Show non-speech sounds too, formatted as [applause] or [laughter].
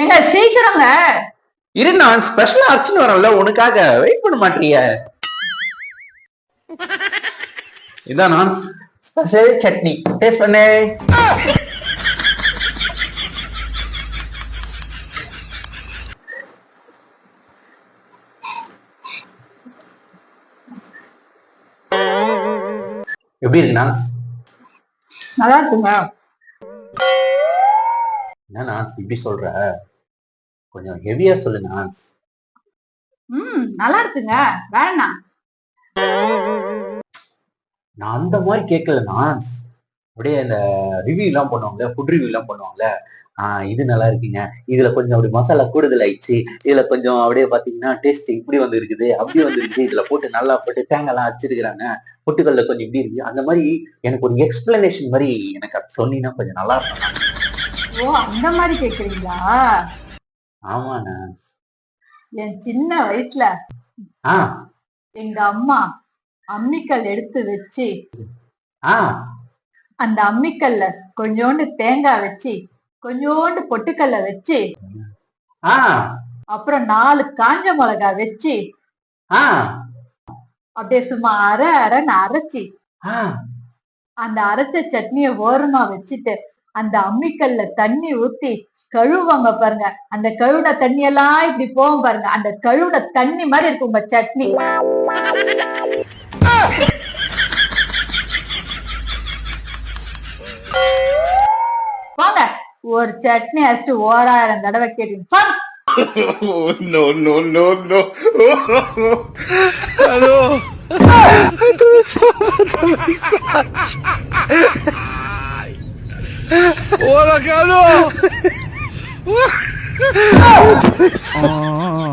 ஏங்க சீக்கிரங்க. இரு நான் ஸ்பெஷலா அர்ச்சனை வரல உனக்காக வெயிட் பண்ண மாட்டிய இதான் நான் ஸ்பெஷல் சட்னி. டேஸ்ட் பண்ணு. எப்படி இருக்கு நான்ஸ் நல்லா இருக்குங்க. என்ன நான்ஸ் இப்படி சொல்ற? கொஞ்சம் ஹெவியா சொல்லு நான்ஸ் ம் நல்லா இருக்குங்க. வேணாம் நான் அந்த மாதிரி கேட்கல நான்ஸ் அப்படியே இந்த ரிவ்யூ எல்லாம் பண்ணுவாங்கல்ல ஃபுட் ரிவ்யூ எல்லாம் பண்ணுவாங்கல்ல. இது நல்லா இருக்குங்க. இதுல கொஞ்சம் அப்படி மசாலா கூடுதல் ஆயிடுச்சு. இதுல கொஞ்சம் அப்படியே பாத்தீங்கன்னா டேஸ்ட் இப்படி வந்து இருக்குது அப்படி வந்து இருக்குது இதுல போட்டு நல்லா போட்டு தேங்காய்லாம் அடிச்சிருக்கிறாங்க பொட்டுக்கல்ல கொஞ்சம் இப்படி இருக்கு. அந்த மாதிரி எனக்கு ஒரு எக்ஸ்பிளனேஷன் மாதிரி எனக்கு அது சொன்னீங்கன்னா கொஞ்சம் நல்லா இருக்கும் ஓ அந்த மாதிரி கேக்குறீங்களா? ஆமா. நான்ஸ் என் சின்ன வயசுல ஆ. எங்க அம்மா அம்மிக்கல் எடுத்து வச்சு ஆ. அந்த அம்மிக்கல்ல கொஞ்சோண்டு தேங்காய் வச்சு கொஞ்சோண்டு பொட்டுக்கல்ல வச்சு ஆ. அப்புறம் நாலு காஞ்ச மிளகா வச்சு ஆ. அப்படியே சும்மா அரை அரைன்னு அரைச்சி ஆ. அந்த அரைச்ச சட்னிய ஓரமா வச்சுட்டு அந்த அம்மிக்கல்ல தண்ணி ஊத்தி கழுவாங்க பாருங்க அந்த கழுவுன தண்ணி எல்லாம் இப்படி போகும் பாருங்க அந்த கழுவுன தண்ணி மாதிரி இருக்கும் உங்க சட்னி போங்க ஒரு சட்னி அடிச்சுட்டு ஓராயிரம் தடவை கேட்டீங்க. Oh, no. ওরা কেন [laughs] [laughs]